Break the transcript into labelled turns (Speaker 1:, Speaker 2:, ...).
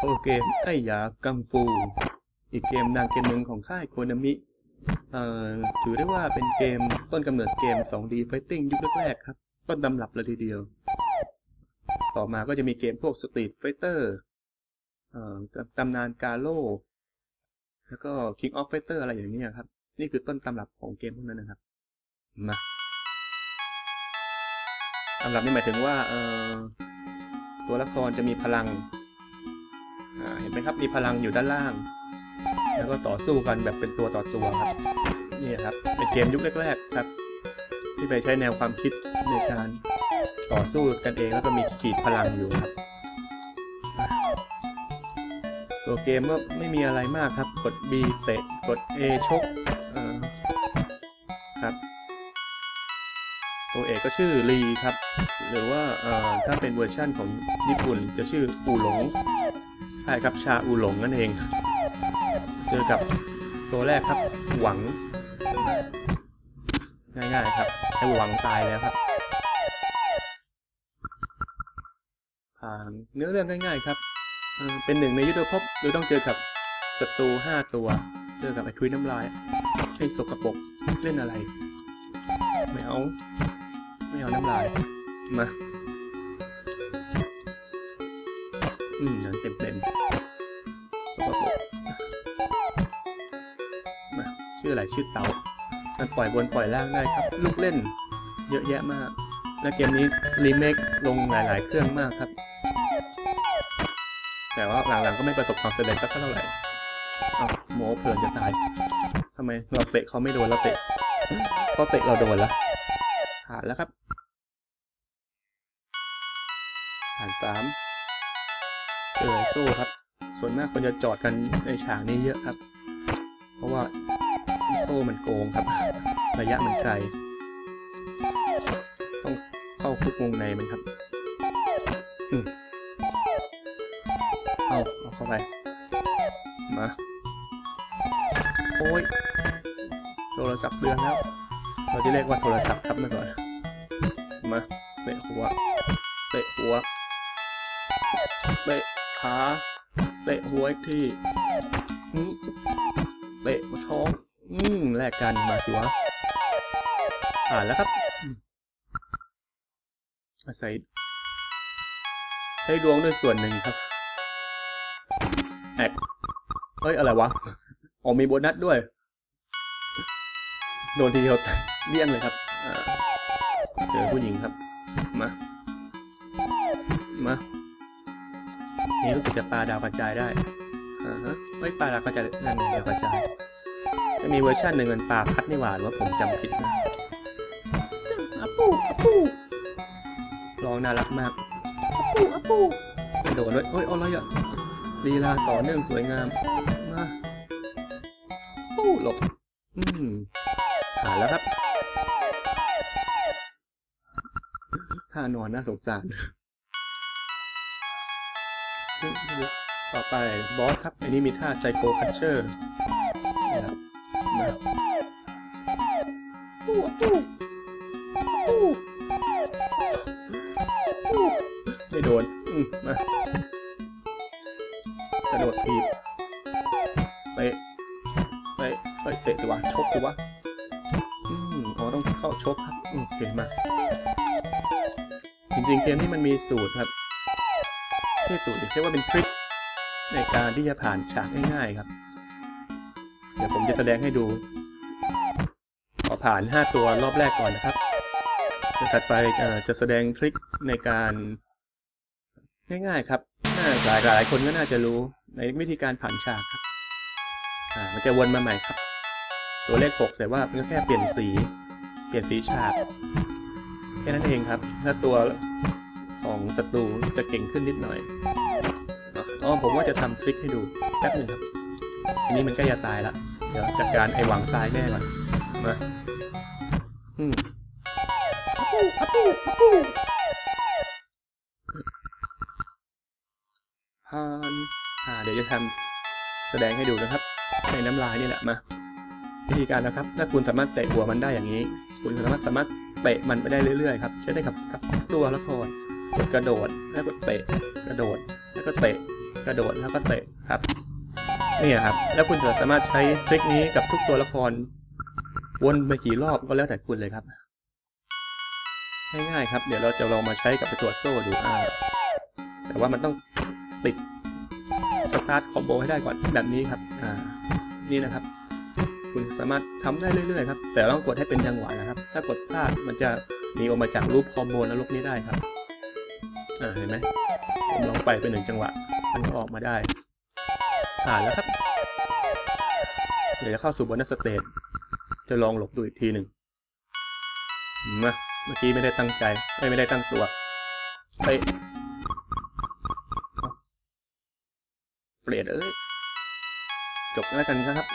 Speaker 1: โอเกมไอยากังฟู อีกเกมดังเกมหนึ่งของค่ายโคนามิ เอ่อ ถือได้ว่าเป็นเกมต้นกำเนิดเกม 2D Fighting ยุคแรกๆครับ ต้นตำรับเลยทีเดียว ต่อมาก็จะมีเกมพวก Street Fighter เอ่อตำนานกาโลแล้วก็ King of Fighter อะไรอย่างนี้ครับ นี่คือต้นตำรับของเกมพวกนั้นนะครับ มาตำรับนี่หมายถึงว่า เอ่อ ตัวละครจะมีพลัง เห็นไหมครับมีพลังอยู่ด้านล่าง แล้วก็ต่อสู้กันแบบเป็นตัวต่อตัวครับนี่ครับเป็นเกมยุคแรกๆครับ ที่ไปใช้แนวความคิดในการต่อสู้กันเองแล้วก็มีขีดพลังอยู่ครับ ตัวเกมก็ไม่มีอะไรมากครับ กด B เตะกด A ชกครับตัวเอกก็ชื่อลีครับ หรือว่าถ้าเป็นเวอร์ชั่นของญี่ปุ่นจะชื่ออูหลง ใช่ครับชาอูหลงนั่นเอง เจอกับตัวแรกครับ หวัง ง่ายๆครับไอ้หวังตายแล้วครับผ่านเนื้อเรื่องง่ายๆครับเป็นหนึ่งในยุทธภพโดยต้องเจอกับศัตรูห้าตัว เจอกับไอ้ทุยน้ำลายไอ้สกปรกเล่นอะไร ไม่เอา ไม่เอาน้ำลาย มา อืมนั้นเต็มเต็ม ชื่ออะไรชื่อเต๋ามันปล่อยบนปล่อยล่างได้ครับ ลูกเล่นเยอะแยะมาก และเกมนี้รีเมคลงหลาย ๆ เครื่องมากครับ แต่ว่าหลังๆก็ไม่ประสบความสำเร็จสักเท่าไหร่เอาโมเพลินจะตายทำไมเราเตะเขาไม่โดนเราเตะเขาเตะเราโดนล้วผ่านแล้วครับ ผ่านสามเจอโซ่ครับ ส่วนมากคนจะจอดกันในฉากนี้เยอะครับ เพราะว่า โซ่มันโกงครับ ระยะมันไกล ต้องเข้าคุกวงในมันครับเอาเอาเข้าไป มา โอ้ย โทรศัพท์เตือนแล้ว เราจะเรียกว่าโทรศัพท์ครับเมื่อก่อน มาเตะหัวเตะหัวเตะขาเตะหัวอีกทีเตะมาท้อง อืมแลกกันมาสิวะผ่านแล้วครับอืมาศัยใช้ดวงด้วยส่วนหนึ่งครับแอกเฮ้ย อะไรวะอ๋อมีโบนัสด้วย โดนทีเดียวเลี่ยงเลยครับเจอผู้หญิงครับ มา มานี่รู้สึกจะปลาดาวกระจายได้อ่าฮะเฮ้ยปลาดาวกระจายนั่นดาวกระจาย จะมีเวอร์ชันหนึ่งมันปลาพัดนี่หว่าหรือว่าผมจำผิดนะอาปูอาปูร้องน่ารักมากอาปูอาปูโดดด้วยโอ้ยอะไรอะลีลาต่อเนื่องสวยงามมาปูหลบอืมผ่านแล้วครับท่านอนน่าสงสาร ต่อไปบอสครับ อันนี้มีท่าไซโคคัชเชอร์นะครับ ไม่โดนอืมมากระโดดทีบเตะเตะเตะเตะดีวะชกดีวะอืมอ๋อต้องเข้าชกครับอืมโอเคมา จริงๆเกมนี้มันมีสูตรครับไม่ใช่สูตรเรียกว่าเป็นทริคในการที่จะผ่านฉากง่ายๆครับ เดี๋ยวผมจะแสดงให้ดู ขอผ่าน 5 ตัวรอบแรกก่อนนะครับจะถัดไปจะแสดงทริคในการง่ายๆครับน่าหลายหลายคนก็น่าจะรู้ในวิธีการผ่านฉากครับอ่ามันจะวนมาใหม่ครับ ตัวเลข 6 แต่ว่ามันก็แค่เปลี่ยนสี เปลี่ยนสีฉากแค่นั้นเองครับ ถ้าตัวของศัตรูจะเก่งขึ้นนิดหน่อยอ๋อผมว่าจะทำทริคให้ดูแป๊บหนึ่งครับ อันนี้มันใกล้จะตายละ เดี๋ยวจัดการไอหวังตายแน่ก่อนมาอืมอะปูอะปูปูพานอ่า เดี๋ยวจะทำแสดงให้ดูนะครับในน้ำลายนี่แหละมาวิธีการนะครับ ถ้าคุณสามารถเตะหัวมันได้อย่างนี้ คุณสามารถสามารถเตะมันไปได้เรื่อยๆครับใช้ได้กับกับตัวละครกดกระโดดแล้วก็เตะกระโดด แล้วก็เตะกระโดดแล้วก็เตะครับ นี่ครับ แล้วคุณจะสามารถใช้ทริคนี้กับทุกตัวละคร วนไปกี่รอบก็แล้วแต่คุณเลยครับง่ายๆครับ เดี๋ยวเราจะลองมาใช้กับตัวโซ่ดูอ่าแต่ว่ามันต้องติดสตาร์ทคอมโบให้ได้ก่อนแบบนี้ครับ อ่า นี่นะครับ คุณสามารถทำได้เรื่อยๆครับ แต่ต้องกดให้เป็นจังหวะนะครับ ถ้ากดพลาดมันจะหนีออกมาจากรูปคอมโบนรกนี้ได้ครับ อ่า เห็นไหมผมลองไปเป็นหนึ่งจังหวะ มันก็ออกมาได้ ผ่านแล้วครับ เดี๋ยวจะเข้าสู่บนนัสเตจจะลองหลบดูอีกทีหนึ่งมาเมื่อกี้ไม่ได้ตั้งใจ ไม่ไม่ได้ตั้งตัวไปเปลี่ยนเอ้ยจบแล้วกันครับ